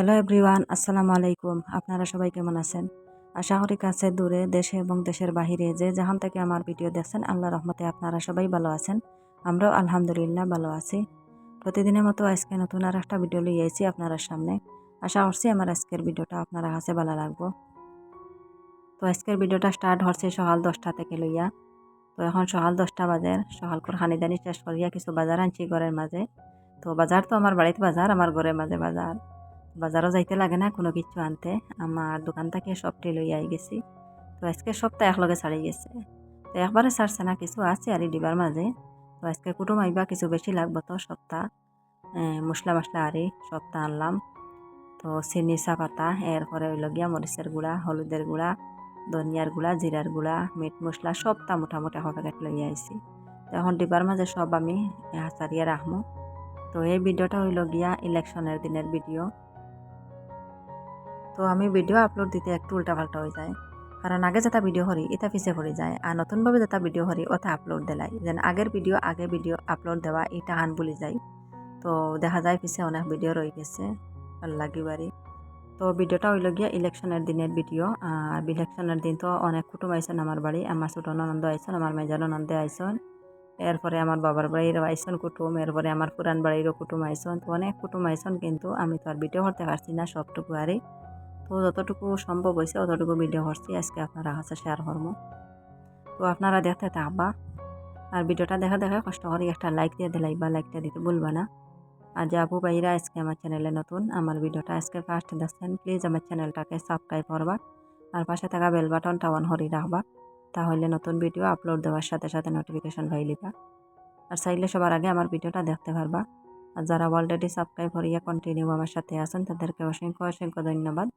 Hello everyone আসসালামু আলাইকুম আপনারা সবাই কেমন আছেন? আশা করি কাছে দূরে দেশে এবং দেশের বাহিরে যে যেখান থেকে আমার ভিডিও দেখছেন, আল্লাহ রহমতে আপনারা সবাই ভালো আছেন। আমরাও আলহামদুলিল্লাহ ভালো আছি। প্রতিদিনের মতো আজকে নতুন আর একটা ভিডিও লিয়ে আইছি আপনারা সামনে। আশা করছি আমার আজকের ভিডিওটা আপনারা কাছে ভালো লাগবো। তো আজকের ভিডিওটা স্টার্ট হচ্ছে সকাল দশটা থেকে লইয়া। তো এখন সকাল দশটা বাজে, সকাল করে খানিদানি শেষ করিয়া কিছু বাজার আনছি ঘরের মাঝে। তো বাজার তো আমার বাড়িতে বাজার, আমার ঘরের মাঝে বাজার। বাজারও যাইতে লাগে না, কোনো কিছু আনতে। আমার দোকান থেকে সবটি লই আই গেছি। তো আজকে সপ্তাহ একলগে ছাড়ি গেছে। তো একবারে ছাড়ছে না, কিছু আছে আর ডিবার মাঝে। তো আজকে কুটুম আইবা, কিছু বেশি লাগবো তো সপ্তাহ মশলা মশলা আরি সপ্তাহ আনলাম। তো চিনি, চাপাতা, এরপরে হইল গিয়া মরিচের গুঁড়া, হলুদের গুঁড়া, ধনিয়ার গুঁড়া, জিরার গুঁড়া, মিট মশলা, সবটা মোটামুটি এক প্যাকেট লই আইছি। তো এখন ডিবার মাঝে সব আমি হাসারিয়ে রাখব তো এই ভিডিওটা হইল গিয়া ইলেকশনের দিনের ভিডিও। তো আমি ভিডিও আপলোড দিতে একটু উল্টাপাল্টা হয়ে যায়। কারণ আগে যেটা ভিডিও করি, এটা পিছিয়ে পড়ে যায়। আর নতুনভাবে যেটা ভিডিও করি, ওটা আপলোড দিলাই। যেন আগের ভিডিও আগে ভিডিও আপলোড দেওয়া, এটা আন বলি যায় তো দেখা যায় পিছিয়ে অনেক ভিডিও রয়ে গেছে। লাগিবারি তো ভিডিওটা হইল গিয়া ইলেকশনের দিনের ভিডিও আর ইলেকশনের দিন তো অনেক কুটুম আইসন আমার বাড়ি। আমার ছোট ননন্দ আইসন আমার মেজার নন্দে আইসন এরপরে আমার বাবার বাড়ির আইসন কুটুম। এরপরে আমার পুরান বাড়িরও কুটুম আইসন তো অনেক কুটুম আইসন কিন্তু আমি তো আর ভিডিও করতে পারছি না সবটুকু আরই তো যতটুকু সম্ভব হয়েছে অতটুকু ভিডিও করছি। আজকে আপনারা কাছে শেয়ার করব। তো আপনারা দেখতে থাকবা। আর ভিডিওটা দেখা দেখা কষ্ট করে একটা লাইক দিয়ে দিলাই বা লাইকটা দিতে ভুলবা না। আর যে আপু ভাইরা আজকে আমার চ্যানেলে নতুন, আমার ভিডিওটা আজকে ফার্স্ট দেখছেন প্লিজ আমার চ্যানেলটাকে সাবস্ক্রাইব করবা। আর পাশে থাকা বেল বাটনটা অন হরি রাখবা। তাহলে নতুন ভিডিও আপলোড দেওয়ার সাথে সাথে নোটিফিকেশন পাই লিবা। আর চাইলে সবার আগে আমার ভিডিওটা দেখতে পারবা। আর যারা অলরেডি সাবস্ক্রাইব করিয়া কন্টিনিউ আমার সাথে আছেন, তাদেরকে অসংখ্য অসংখ্য ধন্যবাদ।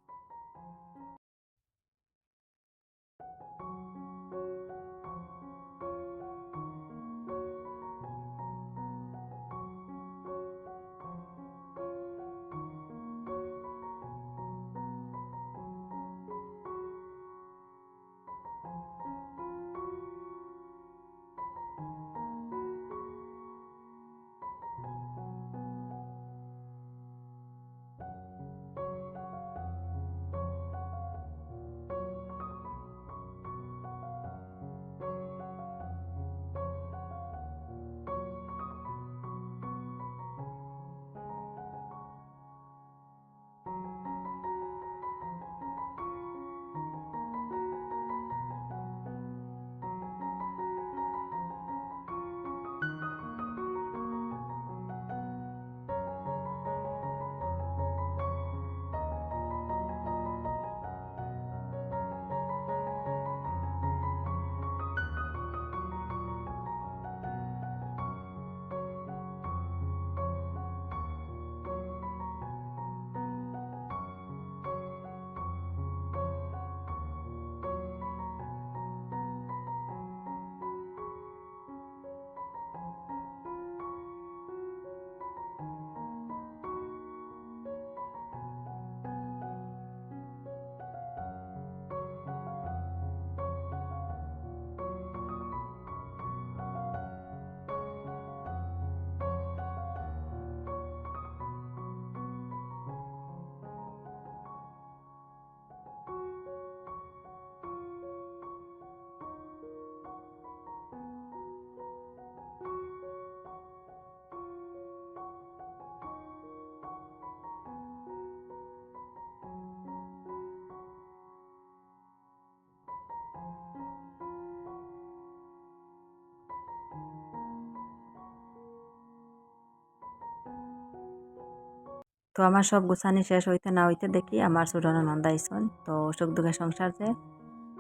তো আমার সব গুছানি শেষ হইতে না হইতে দেখি আমার ছোট ননদ আইসন। তো সুখ দুঃখের সংসার যে,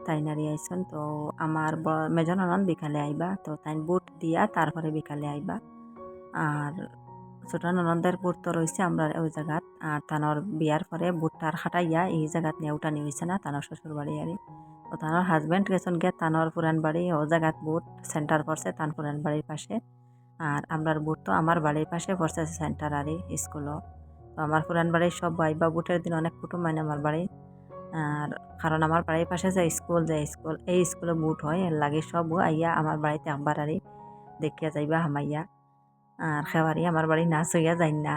তাই নারী আইসন। তো আমার মেজন ননদ বিকালে আইবা। তো তাই বুট দিয়া তারপরে বিকালে আইবা। আর ছোট ননদের বুট তো রয়েছে আমরা ওই জায়গাত। আর তানোর বিয়ার পরে বুটটার খাটাইয়া এই জায়গাত নিয়ে উঠানি হয়েছে না তানোর শ্বশুর বাড়ি আরে। তো তানোর হাজব্যান্ড গেছেন গিয়ে তানোর পুরান বাড়ি, ও জায়গাত বুট সেন্টার পড়ছে তান পুরান বাড়ির পাশে। আর আমরার বুট তো আমার বাড়ির পাশে পড়ছে সেন্টার আরে স্কুলও তো আমার পুরান বাড়ির সব ভাই বা বুটের দিন অনেক কুটুম মানে আমার বাড়ি আর কারণ আমার বাড়ির পাশে যে স্কুল যে স্কুল, এই স্কুলে বুট হয়, এর লাগে সব আইয়া আমার বাড়িতে একবার আরে দেখিয়া যাইবা হামাইয়া। আর খেবারি আমার বাড়ি নাচ হইয়া যাই না।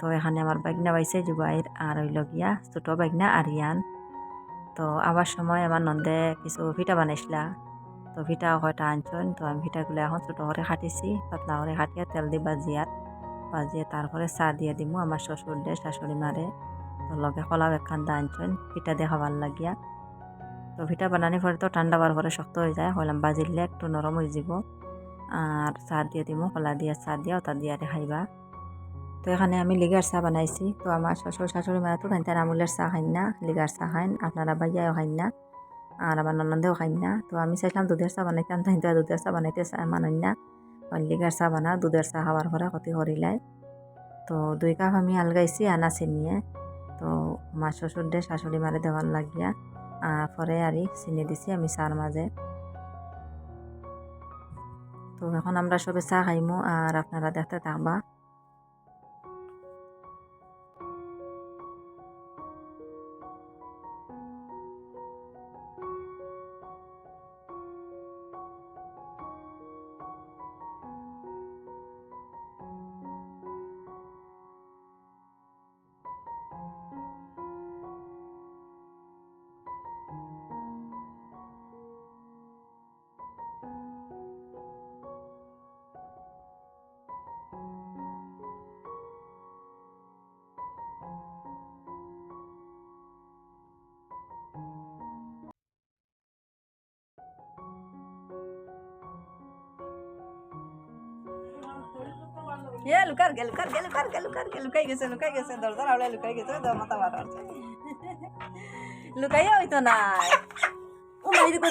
তো এখানে আমার বাইকনা বাইছে জুবাইর আর হইল গিয়া ছোটো বাইকনা আরিয়ান। তো আবার সময় আমার নন্দে কিছু পিঠা বানাইছিলা। তো পিঠা কয়টা আনছেন তো আমি পিঠাগুলো এখন ছোটো করে কাটিছি পাতলা করে কাটিয়া তেল দি বাজিয়াত বাজিয়ে তারপরে চা দিয়ে দিমু। আমার শ্বশুর দে শাশুড়ি মারে। তো লগে কলাও একখান দা আনছেন, পিঠা দিয়ে খাবার লাগিয়া। তো পিঠা বানানি পরে তো ঠান্ডা বার পরে শক্ত হয়ে যায়। হইলাম বাজিলে একটু নরম হয়ে যাব আর চা দিয়ে দিমু, কলা দিয়ে চা দিয়া ওটা দিয়ে খাইবা। তো এখানে আমি লিগার চা বানাইছি। তো আমার শ্বশুর, শাশুড়ি মায়ের তো তাই আমুলের চা খাইন না, লিগার চা খাইন। আপনারা বাইয়াও খাইন না, আর আমার ননন্দেও খাইন না। তো আমি চাইলাম দুধের চা বানাইতাম তাই দুধের চা বানাইতে মানই না। লিগার চাহ বানা দুধের চাহ খাওয়ার পরে ক্ষতি করিলাই তো দুই কাপ আমি আলগাইছি আনা চিনিয়ে। তো আমার শ্বশুর দে শাশুড়ি মারে দেওয়ার লাগিয়া পরে আরই চিনি দিছি আমি চার মাঝে তো এখন আমরা সবে চাহ খাইমো, আর আপনারা দেখতে থাকবা। এ লুকার গে লুকার গে লুকার গে, লুকাই গেছে লুকাই গেছে, দরজার লুকাই গেছে দর মাথা বার হচ্ছে লুকাইয়া হইতো নাই ও মাইরি কো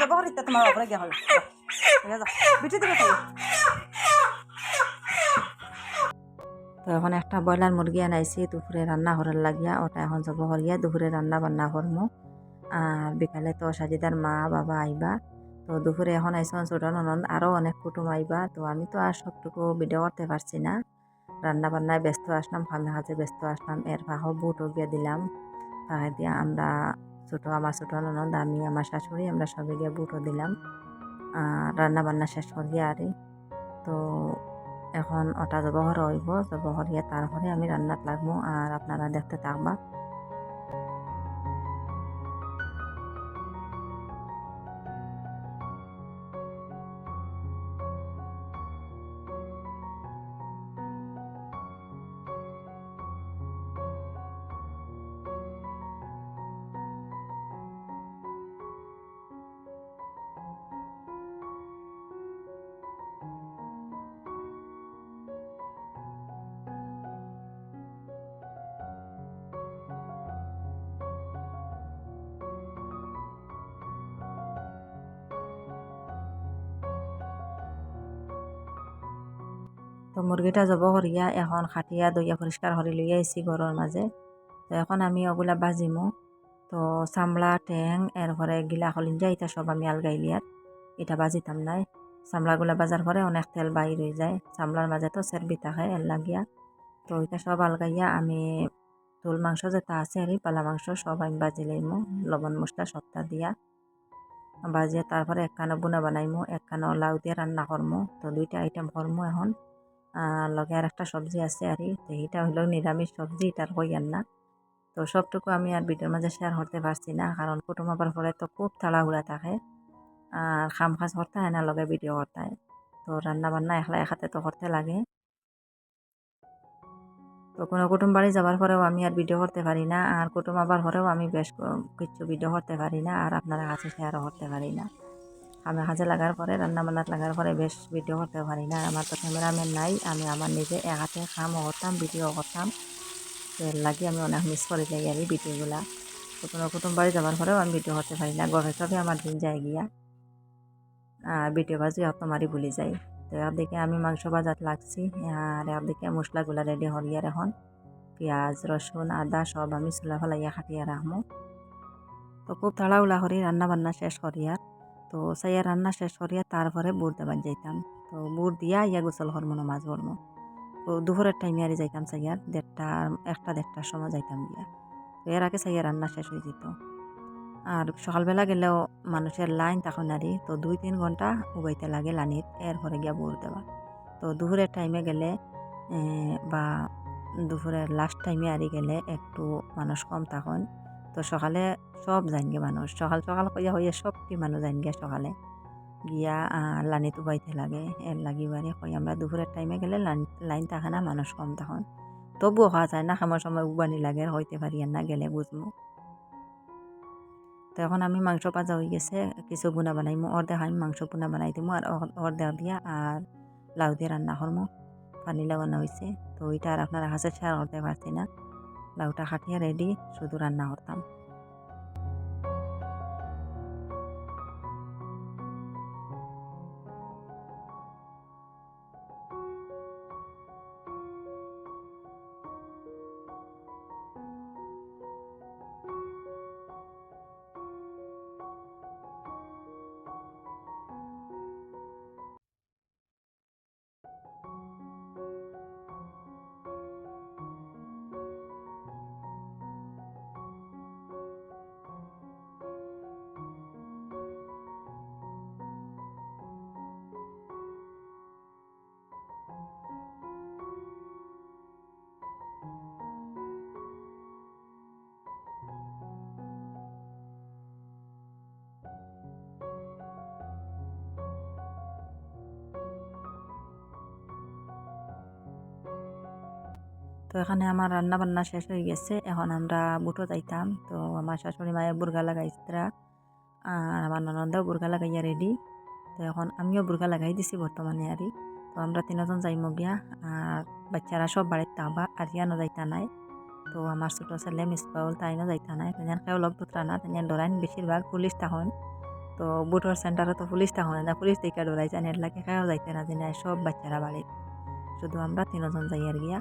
যাব করিতে তোমার ওপরে গে হলো। বিটি দিবে তো তো এখন একটা ব্রয়লার মুরগি আনাইছি, দুপুরে রান্না করার লাগিয়া, ওটা এখন যাব করিয়া দুপুরে রান্না বান্না করমু আর বিকালে তো সাজিদার মা, বাবা, আইবা। তো দুপুরে এখন আইসন ছোট ননদ আরও অনেক কুটুম আইবা, তো আমি তো আর সবটুকু ভিডিও করতে পারছি না। রান্না বান্নায় ব্যস্ত আসলাম খামে কাজে ব্যস্ত আসলাম, এর ফাঁকও বুটও গিয়ে দিলাম। তাকে দিয়ে আমরা ছোটো, আমার ছোটো ননদ আমি, আমার শাশুড়ি, আমরা সবে গিয়ে বুটও দিলাম। রান্না বান্না শেষ করিয়া আরে তো এখন ওটা জবহর হইব, জবহর জবহরিয়া তারপরে আমি রান্নাত লাগবো, আর আপনারা দেখতে থাকবা। তো মুরগিটা জব করিয়া এখন খাটিয়া, দইয়া পরিষ্কার করে লইয়া আইছি ঘরের মাঝে তো এখন আমি ওগুলা বাজিমু। তো চামড়া ঠেং এরপরে গিলা খলিঞ্জা এটা সব আমি আলগাই লিয়ার এটা বাজিতাম নাই। চামড়াগুলা বাজার পরে অনেক তেল বাইর হয়ে যায়। চামড়ার মাঝে তো চেরবি থাকে এর লাগিয়া তো এটা সব আলগাইয়া আমি তোল মাংস যেটা আছে আর পালা মাংস সব আমি বাজি লাইমু। লবণ মশলা সবটা দিয়া। বাজিয়ে তারপরে একখানো বুনা বানাইমু একখানো লাউ দিয়ে রান্না করমু তো দুইটা আইটেম করমু এখন। লগে আর একটা সবজি আছে আর এইটা হলো নিরামিষ সবজি, এটার হইয়ার না। তো সবটুকু আমি আর ভিডিওর মাঝে শেয়ার করতে পারছি না, কারণ কুটুম আবার পরে তো খুব তাড়াহুড়া থাকে। আর খাম খাস করতে হয় না, লগে ভিডিও করতে হয়। তো রান্না বান্না একলা একাতে তো করতে লাগে। তো কোনো কুটুম বাড়ি যাবার পরেও আমি আর ভিডিও করতে পারি না, আর কুটুম আবার পরেও আমি বেশ কিছু ভিডিও করতে পারি না, আর আপনারা কাছে শেয়ারও করতে পারি না। আমি কাজে লাগার পরে রান্না বান্নাত লাগার পরে বেশ ভিডিও করতে পারি না। আমার তো ক্যামেরাম্যান নাই, আমি আমার নিজে এক হাতে কামও করতাম, ভিডিও করতাম। এর লাগি আমি অনেক মিস করে যাই আর ভিডিওগুলা। কোনো কুটুম বাড়ি যাবার পরেও আমি ভিডিও করতে পারি না, ঘরে সবে আমার দিন যায় গিয়া। আর ভিডিও বাজু অত মারি ভুলে যাই। তো একদিকে আমি মাংস বাজাত লাগছি, আর একদিকে মশলাগুলা রেডি হরিয়ার এখন। পেঁয়াজ, রসুন, আদা সব আমি চুলা ফেলাইয়া খাটিয়া রাখমু। তো খুব তাড়াহুড়া করি রান্না বান্না শেষ করিয়ার তো সাইয়া রান্না শেষ করিয়া তারপরে বুট দেবার যাইতাম। তো বুট দিয়া ইয়া গোসল হরমোন মাছ ভরমো তো দুপুরের টাইমে আর যাইতাম সাইয়ার দেড়টা, একটা দেড়টার সময় যাইতাম গিয়া। তো এর আগে সাইয়া রান্না শেষ হয়ে যেত। আর সকালবেলা গেলেও মানুষের লাইন তখন আরই তো দুই তিন ঘণ্টা উবাইতে লাগে লানিত এরপরে গিয়া বোর দেওয়া। তো দুপুরের টাইমে গেলে বা দুপুরের লাস্ট টাইমে আরি গেলে একটু মানুষ কম তখন। তো সকালে সব যাইনগে মানুষ। সকাল সকাল কইয়া হইয়া সবটি মানুষ যাইনগে সকালে। গিয়া আহ, লানিত উবাইতে লাগে। এর লাগি বাড়ি কই আমরা দুপুরের টাইমে গেলে লাইন লাইন থাকে না মানুষ কম তখন। তবুও খাওয়া যায় না খামার সময় উবানি লাগে হইতে পারি আর না গেলে বুঝব তো এখন আমি মাংস পাজা হয়ে গেছে কিছু বুনা বানাইমু অর্ধেক আমি মাংস বুনা বানাই দিমু আর অর- অর্ধেক দিয়া আর লাউ দিয়ে রান্না করমু। পানি লাগানো হয়েছে তো ওইটা আর আপনারা কাছে শেয়ার করতে পারছি না। লাউটা খাটিয়ে রেডি শুধু রান্না করতাম তো এখানে আমার রান্না বান্না শেষ হয়ে গেছে। এখন আমরা বুটো যাইতাম। তো আমার শাশুড়ি মায়ে বুর্গা লাগাইছিরা আর আমার ননদাও বুর্গা লাগাইয়া রেডি তো এখন আমিও বুর্গা লাগাই দিছি বর্তমানে আরই তো আমরা তিনজন যাইমো গিয়া। আর বাচ্চারা সব বাড়ির তাবা। আর ইয়ানো যাইতা নাই। তো আমার ছোটো ছেলে মিস পাউল তাইনও যাইতা নাই। তেনার কেউ লগ দুতরা না তেনার ডরাইন বেশিরভাগ পুলিশ তখন তো বুটোর সেন্টারে তো পুলিশ তখন না পুলিশ থেকে ডরাই জানি এর লাগে কেউ যাইতে রাজি নাই সব বাচ্চারা বাড়ির শুধু আমরা তিনজন যাই আর গিয়া।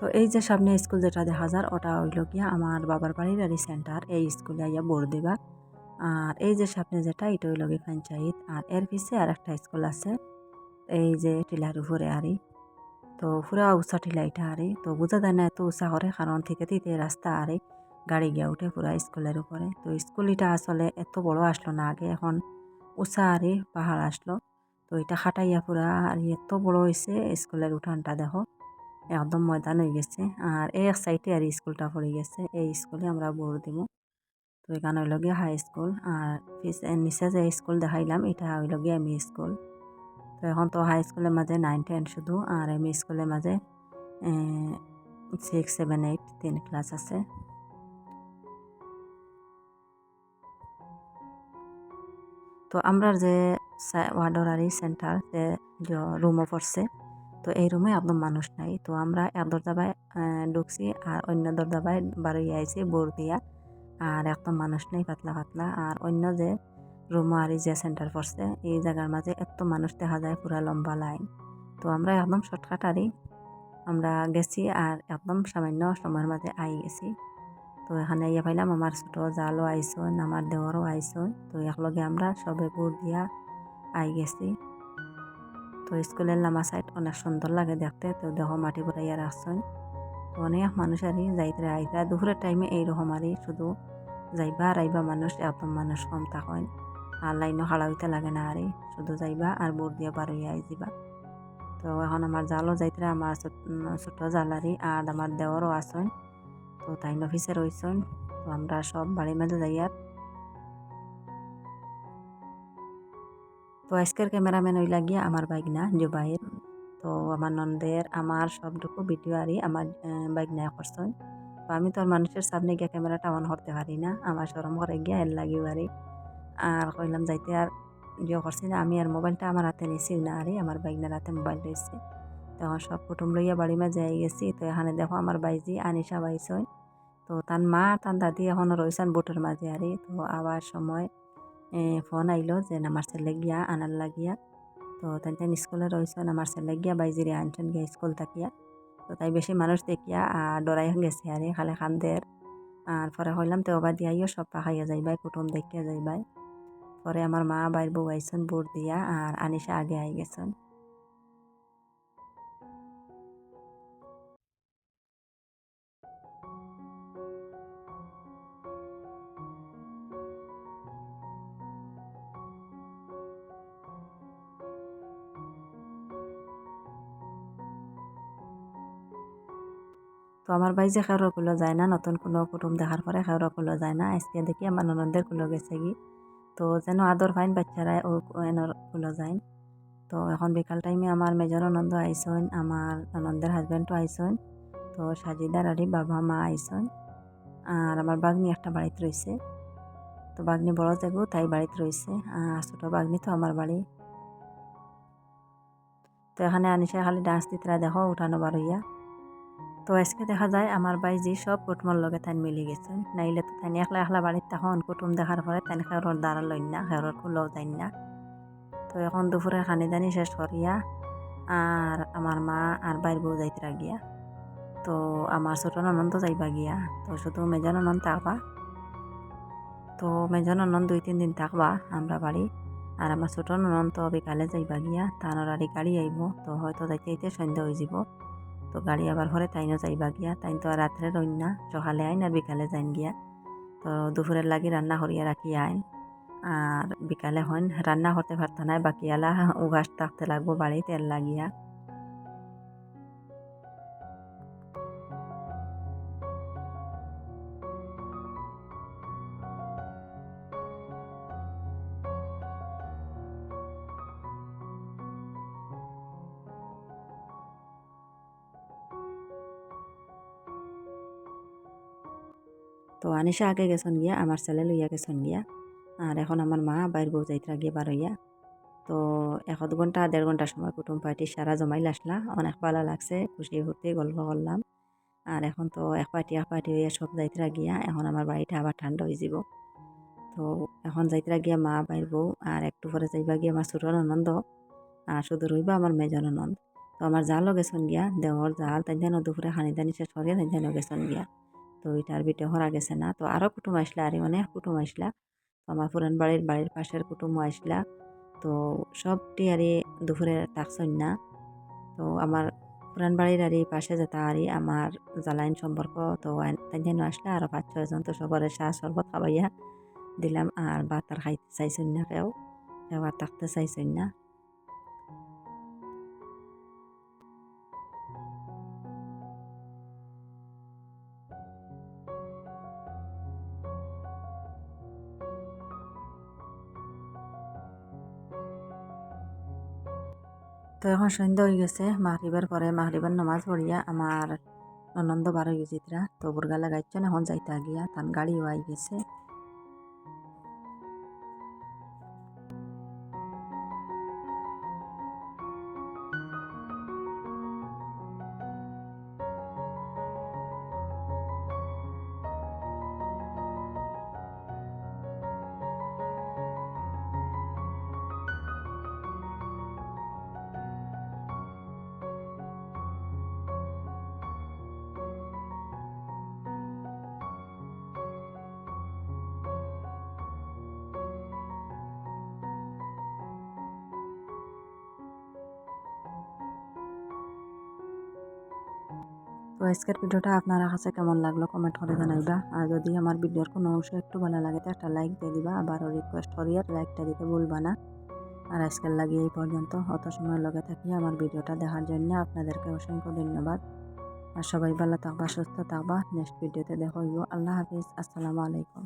তো এই যে সামনে স্কুল যেটা দেখা যার, ওটা হইল গিয়া আমার বাবার বাড়ির আরই সেন্টার এই স্কুলে আইয়া বোর দেবা। আর এই যে সামনে যেটা, এটা হইল গিয়ে পঞ্চায়েত আর এর পিছে আর একটা স্কুল আছে, এই যে টিলার উপরে আরই তো পুরা উঁচা টিলা এটা আরে তো বোঝা যায় না এত উঁচা করে কারণ থেকে থেকে রাস্তা আরে গাড়ি গিয়া উঠে পুরা স্কুলের উপরে। তো স্কুল এটা আসলে এত বড় আসলো না, আগে এখন উঁচা আরে পাহাড় আসলো। তো এটা খাটাইয়া পুরা আর এত বড় হয়েছে স্কুলের উঠানটা, দেখো। একদম ময়দান হয়ে গেছে। আর এই এক সাইডে আর স্কুলটা পড়ে গেছে। এই স্কুলে আমরা ভোর দিব। তো এখানে হইল গিয়ে হাই স্কুল আর নিচে যে স্কুল দেখাইলাম, এটা হইল গিয়ে এম স্কুল তো এখন তো হাই স্কুলের মাঝে নাইন টেন শুধু আর এম স্কুলের মাঝে সিক্স সেভেন এইট তিন ক্লাস আছে। তো আমরা যে ওয়ার্ডারি সেন্টার যে রুমও পড়ছে তো এই রুমে একদম মানুষ নাই। তো আমরা এক দরজাবায় ঢুকছি আর অন্য দরজাবায় বাড়ি আইছি বোর দিয়া। আর একদম মানুষ নাই, পাতলা পাতলা। আর অন্য যে রুমও আর যে সেন্টার পড়ছে, এই জায়গার মাঝে এত মানুষ দেখা যায়, পুরা লম্বা লাইন তো আমরা একদম শর্টকাট আরই আমরা গেছি আর একদম সামান্য সময়ের মাঝে আই গেছি। তো এখানে ইয়ে পাইলাম, আমার ছোটো জালও আইসন, আমার দেওয়ারও আইসন। তো একলগে আমরা সবে বুট দিয়া আই গেছি। তো স্কুলের লামা সাইড অনেক সুন্দর লাগে দেখতে। তো দেখো মাটি বুড়াইয়া রাখছেন তো অনেক মানুষ আরই যাইতে আইতা দুপুরের টাইমে এইরকম আরই শুধু যাইবা আর আইবা মানুষ, এত মানুষ কম থাকেন আর লাইনও হাড়া হইতে লাগে না আরে শুধু যাইবা আর বোর দিয়ে বার হইয়া তো এখন আমার জালও যাইতে আমার ছোট- জালারি আর আমার দেওয়ারও আসন তো তাই অফিসে রইছেন। তো আমরা সব বাড়ির মাঝে যাইয়ার তো আজকের ক্যামেরাম্যান হইলা গিয়া আমার বাইক না জুবাইর। তো আমার নন্দের, আমার সবটুকু ভিডিও আরই আমার বাইক না করছেন। তো আমি তো আর মানুষের সামনে গিয়া ক্যামেরাটা অন করতে পারি না। আমার সরম করে গিয়া এর লাগি বাড়ি। আর কইলাম যাইতে আর ইয়ে করছি না। আমি আর মোবাইলটা আমার হাতে নিছি না আরে আমার বাইকনার হাতে মোবাইল রয়েছে। তখন সব কুটুম লইয়া বাড়ি মাঝে যাই গেছি। তো এখানে দেখো আমার বাইজি আনিশা বাইসন তো তো তার মা, তার দাদি এখনও রয়েছেন বুটের মাঝে আরে। তো আবার সময় ফোন আইলো যে আমার ছেলে গিয়া আনার লাগিয়া তো তাই স্কুলে রয়েছেন আমার ছেলে গিয়া বাইজিরে আনছেন গিয়া স্কুল থাকিয়া। তো তাই বেশি মানুষ দেখিয়া আর ডরাই গেছে আরে, খালে খান্দের। আর পরে হইলাম তো ওবা দিয়াইও সব পাখাইয়া যাইবাই, কুটুম দেখিয়া যাইবাই। পরে আমার মা, বাইর বউ আইসন বুট দিয়া, আর আনিসা আগে আই গেছেন। তো আমার ভাই যে খেরর কুলো যায় না, নতুন কোনো কুটুম দেখার পরে খেরর কুলো যায় না। আজকে দেখি আমার ননদের কুলো গেছে কি তো যেন আদর ফাইন বাচ্চারা, ও এনর কুলো যায় তো এখন বিকাল টাইমে আমার মেজর নন্দ আইসন আমার ননদের হাজব্যান্ডও আইসন তো সাজিদার আরি বাবা মা আইসন আর আমার বাগনি একটা বাড়িতে রয়েছে তো বাগনি বড় যাব তাই বাড়িতে রয়েছে আর ছোটো বাগনি তো আমার বাড়ি তো এখানে আনিসা খালি ডান্স দিতরা দেখো, উঠানো বার হইয়া তো আজকে দেখা যায় আমার বাইজি সব কুটুমর লগে তাই মিলি গেছেন নাইলে তো তাই একলা একলা বাড়ির তখন কুটুম দেখার পরে তাই খেরর দ্বারা লইন না, খেরর খুলেও যাই না। তো এখন দুপুরে খানি দানি শেষ করিয়া আর আমার মা আর বাইর বউ যাইতে গিয়া তো আমার ছোট ননন্দ যাইবা গিয়া, তো শুধু মেজন ননন্দ থাকবা। তো মেজন ননন্দ দুই তিন দিন থাকবা আমরা বাড়ি। আর আমার ছোট ননন্দ বিকালে যাইবা গিয়া তার আর গাড়ি আইব, তো হয়তো যাইতে যাইতে সন্ধ্যা হয়ে যাব তো গাড়ি আবার ঘরে তাইনও যাইবা গিয়া। তাইন তো আর রাত্রে রইন না সকালে আইন আর বিকালে যাইন গিয়া। তো দুপুরের লাগি রান্না করিয়া রাখি আইন। আর বিকালে হইন রান্না করতে পারত না বাকি আলা উঘাস থাকতে লাগবো বাড়ি তেল লাগিয়া তো আনিসা আগে গেছেন গিয়া আমার ছেলে লইয়া গেছেন গিয়া, আর এখন আমার মা বাইর বউ যাইতরা গিয়ে বারইয়া তো এক ঘণ্টা দেড় ঘণ্টা সময় কুটুম পার্টি সারা জমাইল আসলা অনেক ভালো লাগছে খুশি হতে গল্প করলাম আর এখন তো এক পার্টি এক পার্টি হইয়া সব যাইতরা গিয়া, এখন আমার বাড়িটা আবার ঠান্ডা হয়ে যাব। তো এখন যাইতরা গিয়া মা বাইর বউ আর একটু পরে যাইবা গিয়া আমার ছোট আনন্দ, আর শুধু রইবা আমার মেজন আনন্দ। তো আমার জালও গেছন গিয়া দেওয়ার জাল তাই যেন দুপুরে হানি দানি শেষ করিয়া তাই যেন গেছন গিয়া। তো এটার বিটে হরা গেছে না। তো আরও কুটুম আসলা, আর অনেক কুটুম আসলা। তো আমার পুরান বাড়ির বাড়ির পাশের কুটুম আসলা। তো সবটি আর দুপুরে থাকছন না। তো আমার পুরান বাড়ির আর পাশে যেটা আর আমার জ্বালাইন সম্পর্ক, তো তাই যেন আসলে আরও পাঁচ ছয়জন তো সবার চা শরবত খাবাইয়া দিলাম, আর ভাত আর খাইতে চাইছেন না কেউ। কেউ আর থাকতে চাইছেন না। তো এখন সন্ধ্যা হয়ে গেছে মাহরিবার পরে মাহরিবার নমাজ পড়িয়া আমার ননন্দ বার হয়ে তো বুর্গা লাগাইছেন এখন যাইতে গিয়া তার গাড়িও আই গেছে তো আজকের ভিডিওটা আপনারা কাছে কেমন লাগল কমেন্ট করে জানাইবা। আর যদি আমার ভিডিওর কোনো অংশ একটু ভালো লাগে, তো একটা লাইক দিয়ে দিবা। আবারও রিকোয়েস্ট করি আর লাইকটা দিতে ভুলবা না। আর আজকের লাগে এই পর্যন্ত। অত সময় লগে থাকি আমার ভিডিওটা দেখার জন্য। আপনাদেরকে অসংখ্য ধন্যবাদ। আর সবাই ভালো থাকবা, সুস্থ থাকবা। নেক্সট ভিডিওতে দেখো আল্লাহ হাফিজ। আসসালামু আলাইকুম।